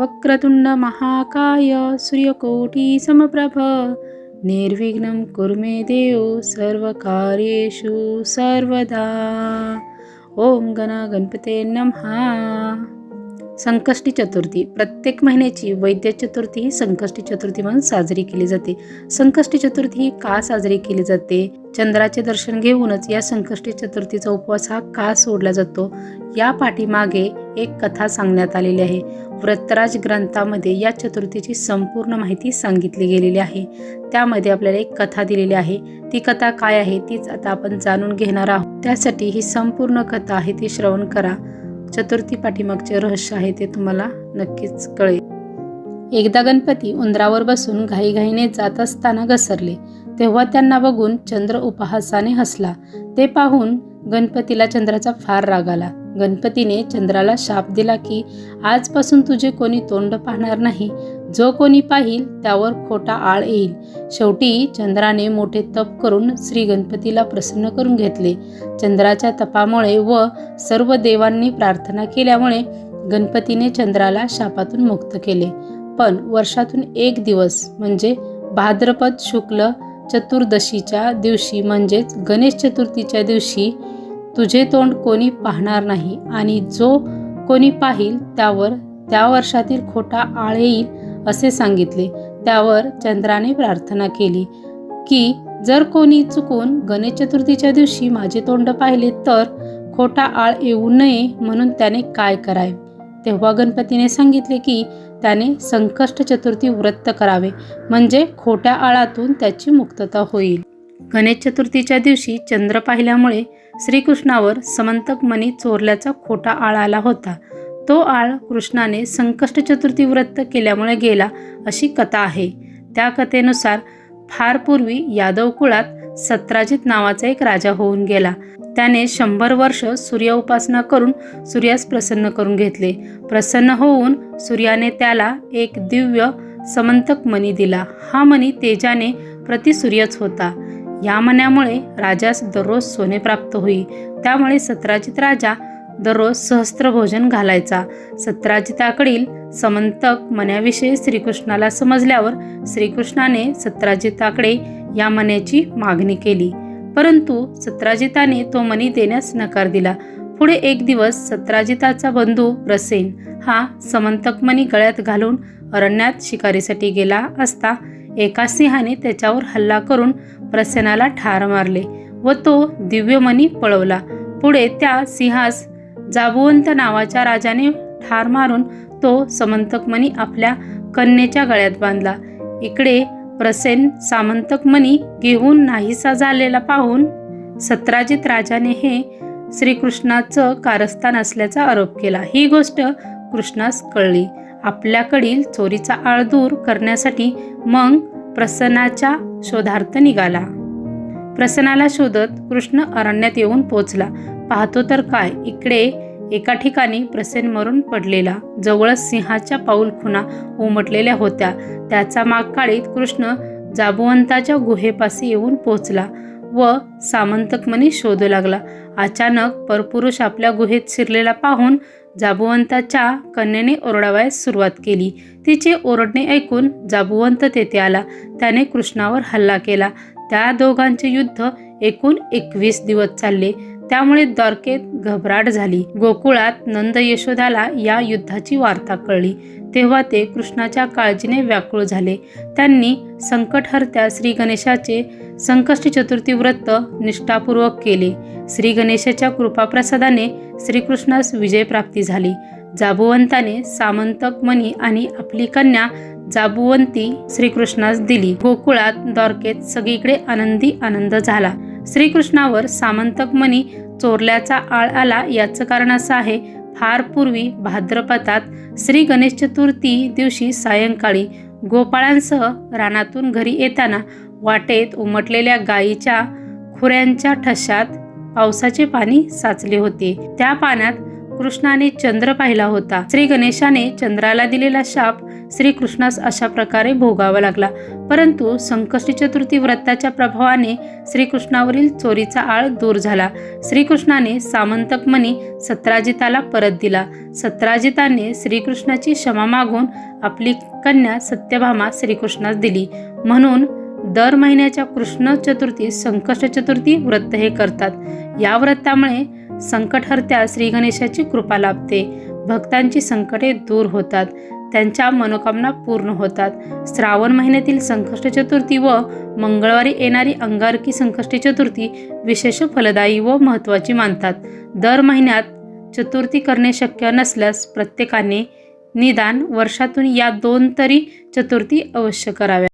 वक्रतुंड महाकाय सूर्यकोटी समप्रभ। निर्विघ्नं कुरु मे देव सर्वकार्येषु सर्वदा। ओम गणा गणपते नमहा। संकष्टी चतुर्थी प्रत्येक महिन्याची वैद्य चतुर्थी ही संकष्टी चतुर्थी म्हणून साजरी केली जाते. संकष्टी चतुर्थी ही का साजरी केली जाते? चंद्राचे दर्शन घेऊनच या संकष्टी चतुर्थीचा उपवास हा का सोडला जातो? या पाठीमागे एक कथा सांगण्यात आलेली आहे. व्रतराज ग्रंथामध्ये या चतुर्थीची संपूर्ण माहिती सांगितली गेलेली आहे. त्यामध्ये आपल्याला एक कथा दिलेली आहे. ती कथा काय आहे तीच आता आपण जाणून घेणार आहोत. त्यासाठी ही संपूर्ण कथा आहे ती श्रवण करा. चतुर्थी पाठीमागचे रहस्य आहे ते तुम्हाला नक्कीच कळेल. एकदा गणपती उंदरावर बसून घाईघाईने जात असताना घसरले. तेव्हा त्यांना बघून चंद्र उपहासाने हसला. ते पाहून गणपतीला चंद्राचा फार राग आला. गणपतीने चंद्राला शाप दिला की आजपासून तुझे कोणी तोंड पाहणार नाही. जो कोणी पाहिल त्यावर खोटा आळ येईल. शेवटी चंद्राने मोठे तप करून श्री गणपतीला प्रसन्न करून घेतले. चंद्राच्या तपामुळे व सर्व देवांनी प्रार्थना केल्यामुळे गणपतीने चंद्राला शापातून मुक्त केले. पण वर्षातून एक दिवस म्हणजे भाद्रपद शुक्ल चतुर्दशीच्या दिवशी म्हणजेच गणेश चतुर्थीच्या दिवशी तुझे तोंड कोणी पाहणार नाही आणि जो कोणी पाहिल त्यावर त्या वर्षातील खोटा आळ येईल असे सांगितले. त्यावर चंद्राने प्रार्थना केली की जर कोणी चुकून गणेश चतुर्थीच्या दिवशी माझे तोंड पाहिले तर खोटा आळ येऊ नये म्हणून त्याने काय करावे? तेव्हा गणपतीने सांगितले की त्याने संकष्ट चतुर्थी व्रत करावे. म्हणजे खोट्या आळातून त्याची मुक्तता होईल. गणेश चतुर्थीच्या दिवशी चंद्र पाहिल्यामुळे श्रीकृष्णावर समंतक मणी चोरल्याचा खोटा आळ आला होता. तो आळ कृष्णाने संकष्ट चतुर्थी व्रत केल्यामुळे गेला अशी कथा आहे. त्या कथेनुसार फार पूर्वी यादव कुळात सत्राजित नावाचा एक राजा होऊन गेला. त्याने शंभर वर्ष सूर्य उपासना करून सूर्यास प्रसन्न करून घेतले. प्रसन्न होऊन सूर्याने त्याला एक दिव्य समंतक मणी दिला. हा मणी तेजाने प्रतिसूर्यच होता. या मण्यामुळे राजास दररोज सोने प्राप्त होई. त्यामुळे सत्राजित राजा दररोज सहस्त्र भोजन घालायचा. सत्राजिताकडील समंतक मण्याविषयी श्रीकृष्णाला समजल्यावर श्रीकृष्णाने सत्राजिताकडे या मण्याची मागणी केली. परंतु सत्राजिताने तो मणी देण्यास नकार दिला. पुढे एक दिवस सत्राजिताचा बंधू प्रसेन हा समंतक मणी गळ्यात घालून अरण्यात शिकारीसाठी गेला असता एका सिंहाने त्याच्यावर हल्ला करून प्रसेनाला ठार मारले व तो दिव्यमणी पळवला. पुढे त्या सिंहास जाबुवंत नावाच्या राजाने ठार मारून तो समंतकमणी आपल्या कन्येच्या गळ्यात बांधला. इकडे प्रसेन सामंतकमणी घेऊन नाहीसा झालेला पाहून सत्राजित राजाने हे श्रीकृष्णाचं कारस्थान असल्याचा आरोप केला. ही गोष्ट कृष्णास कळली. आपल्याकडील चोरीचा आळ दूर करण्यासाठी मग प्रसन्नाच्या शोधार्थ निघाला. प्रसन्नाला शोधत कृष्ण अरण्यात येऊन पोचला. पाहतो तर काय? इकडे एका ठिकाणी प्रसेन मरून पडलेला जवळच सिंहाच्या पाऊल खुना उमटलेल्या होत्या. त्याचा माग काळीत कृष्ण जाबुवंताच्या गुहेपाशी येऊन पोचला व सामंतकमणी शोधू लागला. अचानक परपुरुष आपल्या गुहेत शिरलेला पाहून जाबुवंताच्या कन्येने ओरडावयास सुरुवात केली. तिचे ओरडणे ऐकून जाबुवंत तेथे आला. त्याने कृष्णावर हल्ला केला. त्या दोघांचे युद्ध एकूण एकवीस दिवस चालले. त्यामुळे द्वारकेत घबराट झाली. गोकुळात नंद यशोदाला या युद्धाची वार्ता कळली. तेव्हा ते कृष्णाच्या काळजीने व्याकुळ झाले. त्यांनी संकटहर्त्या श्री गणेशाचे संकष्ट चतुर्थी व्रत निष्ठापूर्वक केले. श्री गणेशाच्या कृपाप्रसादाने श्रीकृष्णास विजय प्राप्ती झाली. जाबुवंताने सामंतक मणी आणि आपली कन्या जाबुवंती श्रीकृष्णास दिली. गोकुळात द्वारकेत सगळीकडे आनंदी आनंद झाला. श्रीकृष्णावर सामंतक मणी चोरल्याचा आळ आला याचं कारण असं आहे फार पूर्वी भाद्रपदात श्री गणेश चतुर्थी दिवशी सायंकाळी गोपाळांसह रानातून घरी येताना वाटेत उमटलेल्या गायीच्या खुऱ्यांच्या ठशात पावसाचे पाणी साचले होते. त्या पाण्यात कृष्णाने चंद्र पाहिला होता. श्री गणेशाने चंद्राला दिलेला शाप श्रीकृष्णास अशा प्रकारे भोगावा लागला. परंतु संकष्टी चतुर्थी व्रताच्या प्रभावाने श्रीकृष्णावरील चोरीचा आळ दूर झाला. श्रीकृष्णाने सामंतक मनी सत्राजिताला परत दिला. सत्राजिताने श्रीकृष्णाची क्षमा मागून आपली कन्या सत्यभामा श्रीकृष्णास दिली. म्हणून दर महिन्याच्या कृष्ण चतुर्थी संकष्ट चतुर्थी व्रत हे करतात. या व्रतामुळे संकटहर्त्या श्री गणेशाची कृपा लाभते. भक्तांची संकटे दूर होतात. त्यांच्या मनोकामना पूर्ण होतात. श्रावण महिन्यातील संकष्ट चतुर्थी व मंगळवारी येणारी अंगारकी संकष्टी चतुर्थी विशेष फलदायी व महत्त्वाची मानतात. दर महिन्यात चतुर्थी करणे शक्य नसल्यास प्रत्येकाने निदान वर्षातून या दोन तरी चतुर्थी अवश्य कराव्या